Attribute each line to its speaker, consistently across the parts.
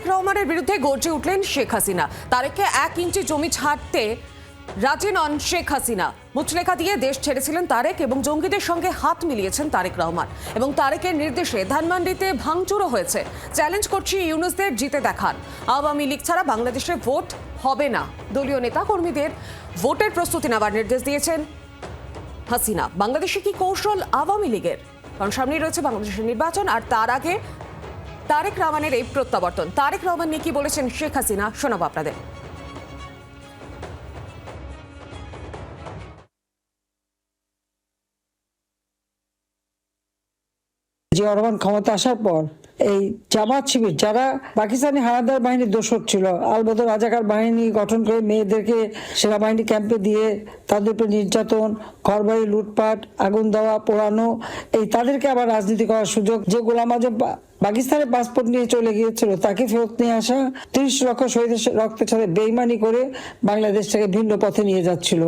Speaker 1: তারেক রহমানের বিরুদ্ধে গর্জে উঠলেন শেখ হাসিনা। তারেককে এক ইঞ্চি জমি ছাড়তে রাজি নন শেখ হাসিনা। মুচলেখা দিয়ে দেশ ছেড়েছিলেন তারেক এবং জঙ্গিদের সঙ্গে হাত মিলিয়েছেন তারেক রহমান এবং তারেকের নির্দেশে ধানমান্ডিতে ভাঙচুরও হয়েছে। চ্যালেঞ্জ করছি ইউনুসদের জিতে দেখান আওয়ামী লীগ ছাড়া বাংলাদেশে ভোট হবে না। দলীয় নেতা কর্মীদের ভোটের প্রস্তুতি নেওয়ার নির্দেশ দিয়েছেন হাসিনা। বাংলাদেশে কি কৌশল আওয়ামী লীগের? কারণ সামনেই রয়েছে বাংলাদেশের নির্বাচন, আর তার আগে তারেক রহমানের এই প্রত্যাবর্তন। তারেক রহমান নিয়ে কি বলেছেন শেখ হাসিনা? শোনাব আপনাদের।
Speaker 2: জিয়া রহমান ক্ষমতা আসার পর এই জামাত শিবির, যারা পাকিস্তানি হানাদার বাহিনীর দোষক ছিল, আলবদর রাজাকার বাহিনী গঠন করে মেয়েদেরকে সেনাবাহিনী ক্যাম্পে দিয়ে তাদের উপর নির্যাতন, ঘরবাড়ি লুটপাট, আগুন দেওয়া, পোড়ানো, এই তাদেরকে আবার রাজনীতি করার সুযোগ, যে গোলাম আজম পাকিস্তানের পাসপোর্ট নিয়ে চলে গিয়েছিল, তাকে ফেরত নিয়ে আসা তিরিশ লক্ষ শহীদের রক্তের সাথে বেইমানি করে বাংলাদেশটাকে ভিন্ন পথে নিয়ে যাচ্ছিল।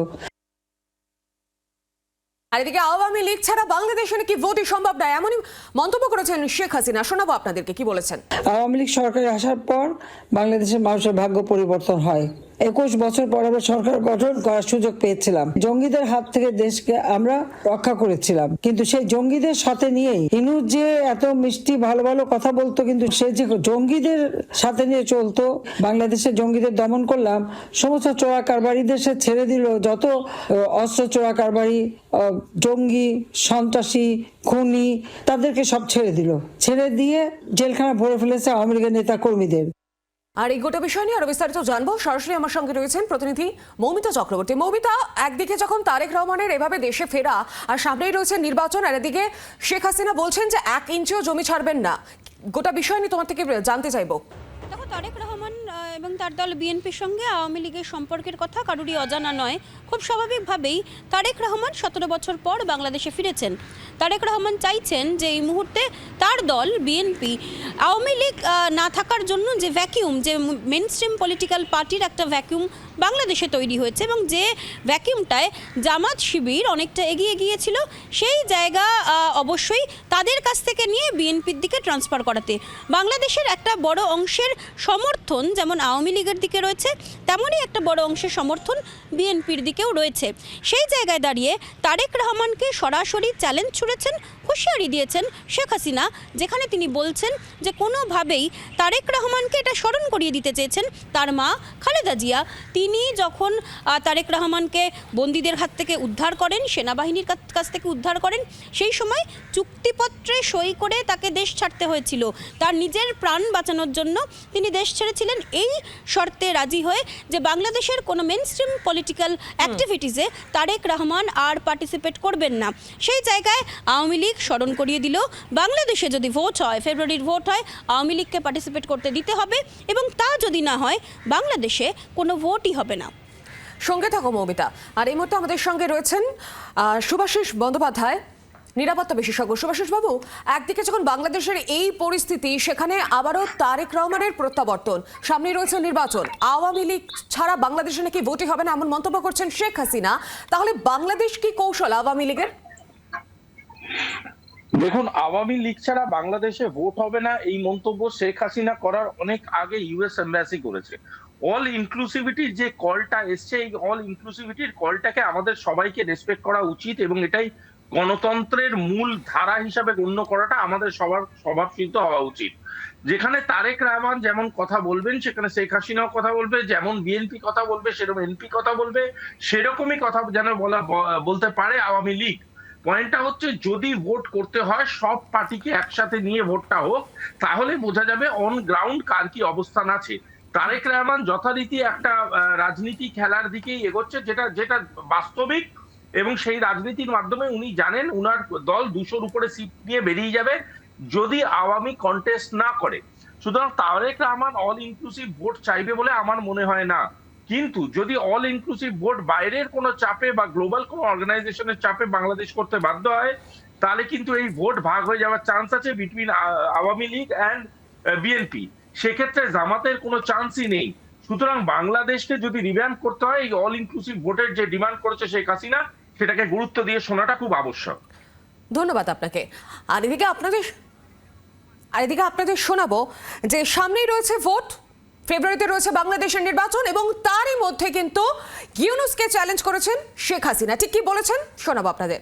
Speaker 1: আর এদিকে আওয়ামী লীগ ছাড়া বাংলাদেশে নাকি ভোটই সম্ভব নয়। এমনই মন্তব্য করেছেন শেখ হাসিনা। শোনাবো আপনাদেরকে, কি বলেছেন?
Speaker 2: আওয়ামী লীগ সরকারে আসার পর বাংলাদেশের মানুষের ভাগ্য পরিবর্তন হয়। একুশ বছর পর আমরা সরকার গঠন করার সুযোগ পেয়েছিলাম। জঙ্গিদের হাত থেকে দেশকে আমরা রক্ষা করেছিলাম। কিন্তু সেই জঙ্গিদের সাথে নিয়েই ইনুজ যে এত মিষ্টি, ভালো ভালো কথা বলতো, কিন্তু সে যে জঙ্গিদের সাথে নিয়ে চলতো বাংলাদেশের জঙ্গিদের দমন করলাম, সমস্ত চোরা কারবারিদের সে ছেড়ে দিল। যত অস্ত্র চোরা কারবারি জঙ্গি, সন্ত্রাসী, খুনি, তাদেরকে সব ছেড়ে দিল। ছেড়ে দিয়ে জেলখানা ভরে ফেলেছে আওয়ামী লীগের নেতা কর্মীদের
Speaker 1: আর এই গোটা বিষয় নিয়ে আরও বিস্তারিত জানব। সরাসরি আমার সঙ্গে রয়েছেন প্রতিনিধি মৌমিতা চক্রবর্তী। মৌমিতা, একদিকে যখন তারেক রহমানের এভাবে দেশে ফেরা আর সামনেই রয়েছে নির্বাচন, আর এদিকে শেখ হাসিনা বলছেন যে এক ইঞ্চিও জমি ছাড়বেন না। গোটা বিষয় নিয়ে তোমার থেকে জানতে চাইব।
Speaker 3: দেখো, তারেক রহমান এবং তার দল বিএনপির সঙ্গে আওয়ামী লীগের সম্পর্কের কথা কারুরই অজানা নয়। খুব স্বাভাবিকভাবেই তারেক রহমান সতেরো বছর পর বাংলাদেশে ফিরেছেন। তারেক রহমান চাইছেন যে এই মুহূর্তে তার দল বিএনপি আওয়ামী লীগ না থাকার জন্য যে ভ্যাকিউম যে মেন স্ট্রিম পলিটিক্যাল পার্টির একটা ভ্যাকিউম বাংলাদেশে তৈরি হয়েছে এবং যে ভ্যাকিউমটায় জামাত শিবির অনেকটা এগিয়ে গিয়েছিল, সেই জায়গা অবশ্যই তাদের কাছ থেকে নিয়ে বিএনপির দিকে ট্রান্সফার করাতে। বাংলাদেশের একটা বড় অংশের সমর্থন যেমন আওয়ামী লীগের দিকে রয়েছে, তেমনই একটা বড় অংশের সমর্থন বিএনপির দিকেও রয়েছে। সেই জায়গায় দাঁড়িয়ে তারেক রহমানকে সরাসরি চ্যালেঞ্জ ছুড়েছেন, হুঁশিয়ারি দিয়েছেন শেখ হাসিনা, যেখানে তিনি বলছেন যে কোনোভাবেই তারেক রহমানকে এটা স্মরণ করিয়ে দিতে চেয়েছেন তার মা খালেদা জিয়া। তিনি যখন তারেক রহমানকে বন্দীদের হাত থেকে উদ্ধার করেন সেনাবাহিনীর কাছ- থেকে উদ্ধার করেন সেই সময় চুক্তিপত্রে সই করে তাকে দেশ ছাড়তে হয়েছিল। তার নিজের প্রাণ বাঁচানোর জন্য তিনি দেশ ছেড়েছিলেন। এই শর্তে রাজি হয়ে যে বাংলাদেশের কোনো মেন স্ট্রিম পলিটিক্যাল অ্যাক্টিভিটিসে তারেক রহমান আর পার্টিসিপেট করবেন না। সেই জায়গায় আওয়ামী লীগ স্মরণ করিয়ে দিল বাংলাদেশে যদি ভোট হয় ফেব্রুয়ারির ভোট হয় আওয়ামী লীগকে পার্টিসিপেট করতে দিতে হবে এবং তা যদি না হয় বাংলাদেশে কোনো ভোটই হবে না।
Speaker 1: সঙ্গে থাকো মৌমিতা। আর এই মুহূর্তে আমাদের সঙ্গে রয়েছেন সুভাষিস বন্দ্যোপাধ্যায় নিরাপত্তা বিশেষজ্ঞ। সুভাষিস বাবু একদিকে যখন বাংলাদেশের এই পরিস্থিতি সেখানে আবারও তারেক রহমানের প্রত্যাবর্তন। সামনে রয়েছে নির্বাচন। আওয়ামী লীগ ছাড়া বাংলাদেশে নাকি ভোটই হবে না এমন মন্তব্য করছেন শেখ হাসিনা। তাহলে বাংলাদেশ কি কৌশল আওয়ামী লীগের?
Speaker 4: দেখুন আওয়ামী লীগ ছাড়া বাংলাদেশে ভোট হবে না এই মন্তব্য শেখ হাসিনা করার অনেক আগে ইউএস এম্বাসি করেছে। অল ইনক্লুসিভিটির যে কলটা এসছে, এই অল ইনক্লুসিভিটির কলটাকে আমাদের সবাইকে রেসপেক্ট করা উচিত এবং এটাই গণতন্ত্রের মূল ধারা হিসাবে গণ্য করাটা আমাদের সবার স্বভাবসিদ্ধ হওয়া উচিত। যেখানে তারেক রহমান যেমন কথা বলবেন, সেখানে শেখ হাসিনাও কথা বলবে, যেমন বিএনপি কথা বলবে, সেরকম এনপি কথা বলবে, সেরকমই কথা যেন বলা বলতে পারে আওয়ামী লীগ। পয়েন্টটা হচ্ছে যদি ভোট করতে হয়, সব পার্টিকে একসাথে নিয়ে ভোটটা হোক, তাহলে বোঝা যাবে অন গ্রাউন্ড কার কি অবস্থান আছে। তারেক রহমান যথারীতি একটা রাজনীতি খেলার দিকেই এগোচ্ছে, যেটা যেটা বাস্তবিক এবং সেই রাজনীতির মাধ্যমে উনি জানেন উনার দল দুশোর উপরে সিট নিয়ে বেরিয়ে যাবে যদি আওয়ামী কন্টেস্ট না করে। সুতরাং Tarek Rahman all inclusive vote চাইবে বলে আমার মনে হয় না। কিন্তু যদি অল ইনক্লুসিভ ভোট বাইরের কোনো চাপে বা গ্লোবাল কোনো অর্গানাইজেশনের চাপে বাংলাদেশ করতে বাধ্য হয়, তাহলে কিন্তু এই ভোট ভাগ হয়ে যাওয়ার চান্স আছে between Awami League and BNP সেক্ষেত্রে জামাতের কোনো চান্সই নেই। সুতরাং বাংলাদেশকে যদি রিভ্যাম্প করতে হয়, এই অল ইনক্লুসিভ ভোটের যে ডিমান্ড করেছে শেখ হাসিনা, সেটাকে গুরুত্ব দিয়ে শোনাটা খুব আবশ্যক।
Speaker 1: ধন্যবাদ আপনাকে। আর এদিকে আপনাদের, আর এদিকে আপনাদের শোনাবো যে সামনেই রয়েছে ভোট ফেব্রুয়ারিতে রয়েছে বাংলাদেশের নির্বাচন এবং তারই মধ্যে কিন্তু ইউনুসকে চ্যালেঞ্জ করেছেন শেখ হাসিনা। ঠিক কি বলেছেন? শোনাবো আপনাদের।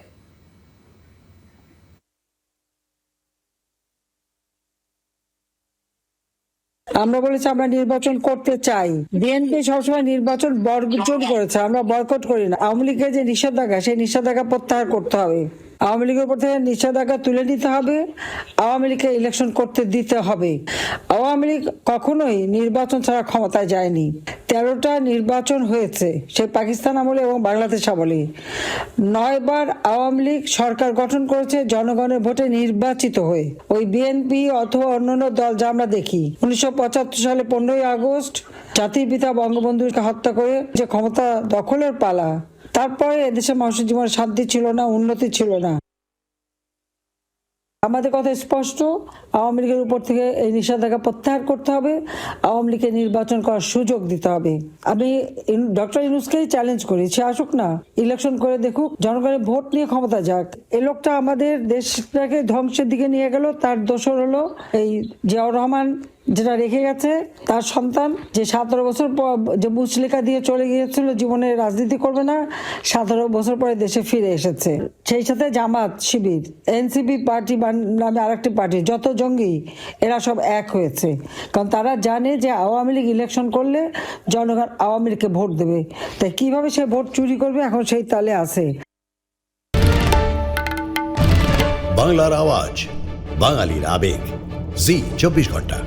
Speaker 2: আমরা বলেছি আমরা নির্বাচন করতে চাই। বিএনপি সবসময় নির্বাচন বর্জন করেছে, আমরা বয়কট করি না। আওয়ামী লীগের যে নিষেধাজ্ঞা, সেই নিষেধাজ্ঞা প্রত্যাহার করতে হবে। আওয়ামী লীগের উপর থেকে নিষেধাজ্ঞা তুলে নিতে হবে, আওয়ামী লীগকে ইলেকশন করতে দিতে হবে। আওয়ামী লীগ কখনোই নির্বাচন ছাড়া ক্ষমতায় যায়নি। তেরোটা নির্বাচন হয়েছে, সে পাকিস্তান আমলে এবং বাংলাদেশ আমলে। নয়বার আওয়ামী লীগ সরকার গঠন করেছে জনগণের ভোটে নির্বাচিত হয়ে। ওই বিএনপি অথবা অন্যান্য দল যা আমরা দেখি, উনিশশো পঁচাত্তর সালে পনেরোই আগস্ট জাতির পিতা বঙ্গবন্ধুকে হত্যা করে যে ক্ষমতা দখলের পালা। তারপরে এদেশের মানুষের জীবনে শান্তি ছিল না, উন্নতি ছিল না। আমাদের কথা স্পষ্ট। আওয়ামী লীগের উপর থেকে এই নিষেধাজ্ঞা প্রত্যাহার করতে হবে। আওয়ামী লীগের নির্বাচন করার সুযোগ দিতে হবে। আমি ডক্টর ইউনুসকেই চ্যালেঞ্জ করি, সে আসুক না। ইলেকশন করে দেখুক, জনগণের ভোট নিয়ে ক্ষমতা যাক। এ লোকটা আমাদের দেশটাকে ধ্বংসের দিকে নিয়ে গেল, তার দোষর হলো এই জিয়াউর রহমান। যেটা রেখে গেছে তার সন্তান যে সতেরো বছর পর যে মুচলেখা দিয়ে চলে গিয়েছিল, জীবনে রাজনীতি করবে না, সতেরো বছর পরে দেশে ফিরে এসেছে। সেই সাথে জামাত শিবির, এনসিপি পার্টি নামে আরেকটি পার্টি, যত জঙ্গি, এরা সব এক হয়েছে। কারণ তারা জানে যে আওয়ামী লীগ ইলেকশন করলে জনগণ আওয়ামী লীগকে ভোট দেবে। তাই কীভাবে সে ভোট চুরি করবে এখন সেই তালে আছে।
Speaker 5: বাংলার আওয়াজ, বাঙালির আবেগ, জি, চব্বিশ ঘণ্টা।